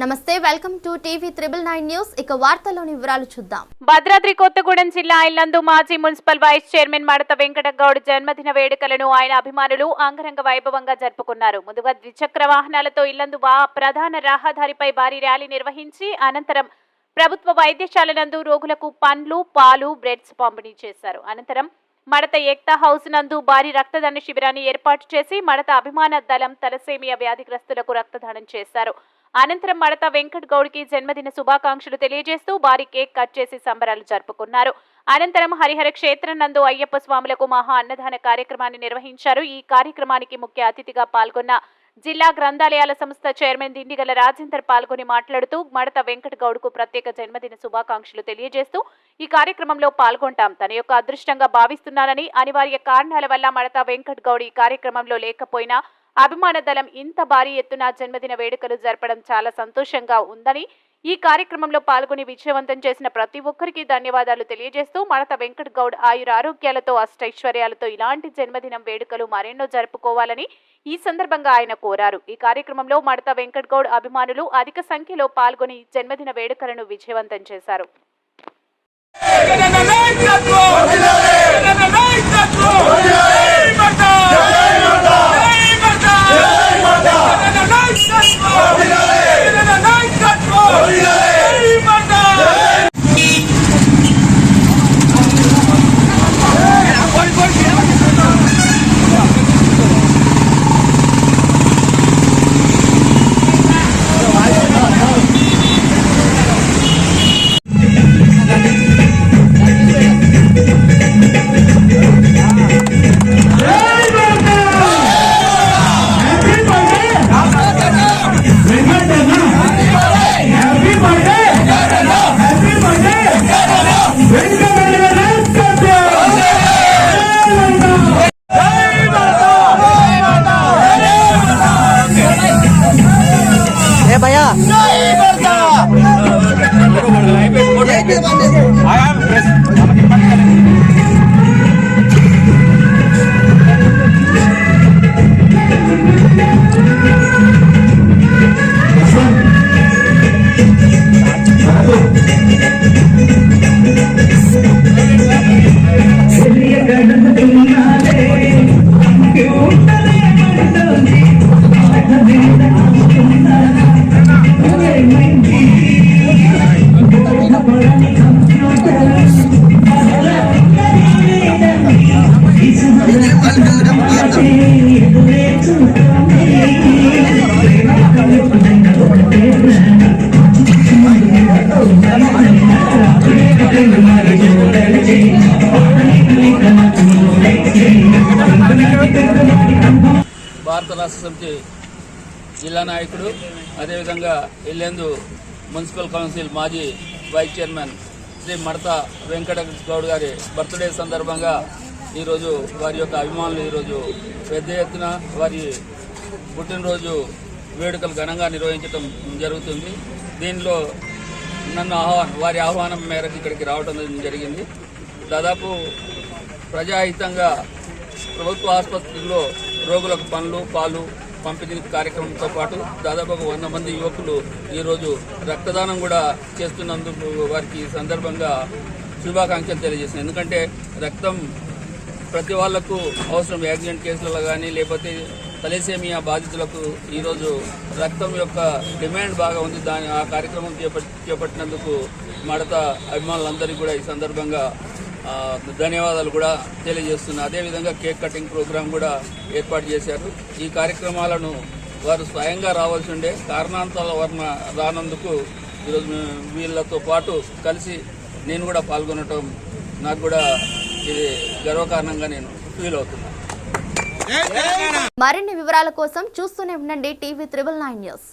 నమస్తే welcome to TV triple nine news. ఇక వార్తల్లోని వివరాలు చూద్దాం. భద్రాద్రి కొత్తగూడెం జిల్లా ఇల్లందు మాజీ మున్సిపల్ వైస్ చైర్మన్ మడత వెంకటగౌడ్ జన్మదిన వేడుకలను ఆయన అభిమానులు అంగరంగ వైభవంగా జరుపుకున్నారు. ముందుగా ద్విచక్ర వాహనాలతో ఇల్లందు ప్రధాన రహదారిపై భారీ ర్యాలీ నిర్వహించి అనంతరం ప్రభుత్వ వైద్యశాల నందు రోగులకు పండ్లు పాలు బ్రెడ్స్ పంపిణీ చేశారు. అనంతరం మడత ఏక్తా హౌస్ నందు భారీ రక్తదాన శిబిరాన్ని ఏర్పాటు చేసి మడత అభిమాన దళం తలసేమియా వ్యాధిగ్రస్తులకు రక్తదానం చేశారు. అనంతరం మడత వెంకట్ గౌడ్కి జన్మదిన శుభాకాంక్షలు తెలియజేస్తూ భారీ కేక్ కట్ చేసి సంబరాలు జరుపుకున్నారు. అనంతరం హరిహర క్షేత్రం నందు అయ్యప్ప స్వాములకు మహా అన్నదాన కార్యక్రమాన్ని నిర్వహించారు. ఈ కార్యక్రమానికి ముఖ్య అతిథిగా పాల్గొన్న జిల్లా గ్రంథాలయాల సంస్థ చైర్మన్ దిండిగల రాజేందర్ పాల్గొని మాట్లాడుతూ మడత వెంకట్ గౌడ్కు ప్రత్యేక జన్మదిన శుభాకాంక్షలు తెలియజేస్తూ ఈ కార్యక్రమంలో పాల్గొంటాం. తన యొక్క అదృష్టంగా భావిస్తున్నానని అనివార్య కారణాల వల్ల మడత వెంకట్ గౌడ్ ఈ కార్యక్రమంలో లేకపోయినా అభిమాన దళం ఇంత భారీ ఎత్తున జన్మదిన వేడుకలు జరపడం చాలా సంతోషంగా ఉందని ఈ కార్యక్రమంలో పాల్గొని విజయవంతం చేసిన ప్రతి ఒక్కరికి ధన్యవాదాలు తెలియజేస్తూ మడత వెంకట్ గౌడ్ ఆయుర ఆరోగ్యాలతో అష్టైశ్వర్యాలతో ఇలాంటి జన్మదినం వేడుకలు మరెన్నో జరుపుకోవాలని ఈ సందర్భంగా ఆయన కోరారు. ఈ కార్యక్రమంలో మడత వెంకట్ గౌడ్ అభిమానులు అధిక సంఖ్యలో పాల్గొని జన్మదిన వేడుకలను విజయవంతం చేశారు. भैया। భారత రాష్ట్ర సమితి జిల్లా నాయకుడు అదేవిధంగా ఎల్లెందు మున్సిపల్ కౌన్సిల్ మాజీ వైస్ చైర్మన్ శ్రీ మడత వెంకట గౌడ్ గారి బర్త్డే సందర్భంగా ఈరోజు వారి యొక్క అభిమానులు ఈరోజు పెద్ద ఎత్తున వారి పుట్టినరోజు వేడుకలు ఘనంగా నిర్వహించడం జరుగుతుంది. దీనిలో నన్ను ఆహ్వానం వారి ఆహ్వానం మేరకు ఇక్కడికి రావడం జరిగింది. దాదాపు ప్రజాహితంగా ప్రభుత్వ ఆసుపత్రుల్లో రోగులకు పండ్లు పాలు పంపిణీ కార్యక్రమంతో పాటు దాదాపు వంద మంది యువకులు ఈరోజు రక్తదానం కూడా చేస్తున్నందుకు వారికి ఈ సందర్భంగా శుభాకాంక్షలు తెలియజేసింది ఎందుకంటే రక్తం ప్రతి వాళ్ళకు అవసరం. యాక్సిడెంట్ కేసులలో కానీ లేకపోతే తలేసేమియా బాధితులకు ఈరోజు రక్తం యొక్క డిమాండ్ బాగా ఉంది. దాని ఆ కార్యక్రమం చేపట్టినందుకు మడత అభిమానులందరికీ కూడా ఈ సందర్భంగా ధన్యవాదాలు కూడా తెలియజేస్తున్నా. అదేవిధంగా కేక్ కటింగ్ ప్రోగ్రాం కూడా ఏర్పాటు చేశారు. ఈ కార్యక్రమాలను వారు స్వయంగా రావాల్సి ఉండే కారణాంతాల వలన రానందుకు ఈరోజు వీళ్ళతో పాటు కలిసి నేను కూడా పాల్గొనటం నాకు కూడా ఇది గర్వకారణంగా నేను ఫీల్ అవుతున్నాను మరిన్ని వివరాల కోసం చూస్తూనే ఉండండి టీవీ త్రిబుల్ నైన్ న్యూస్.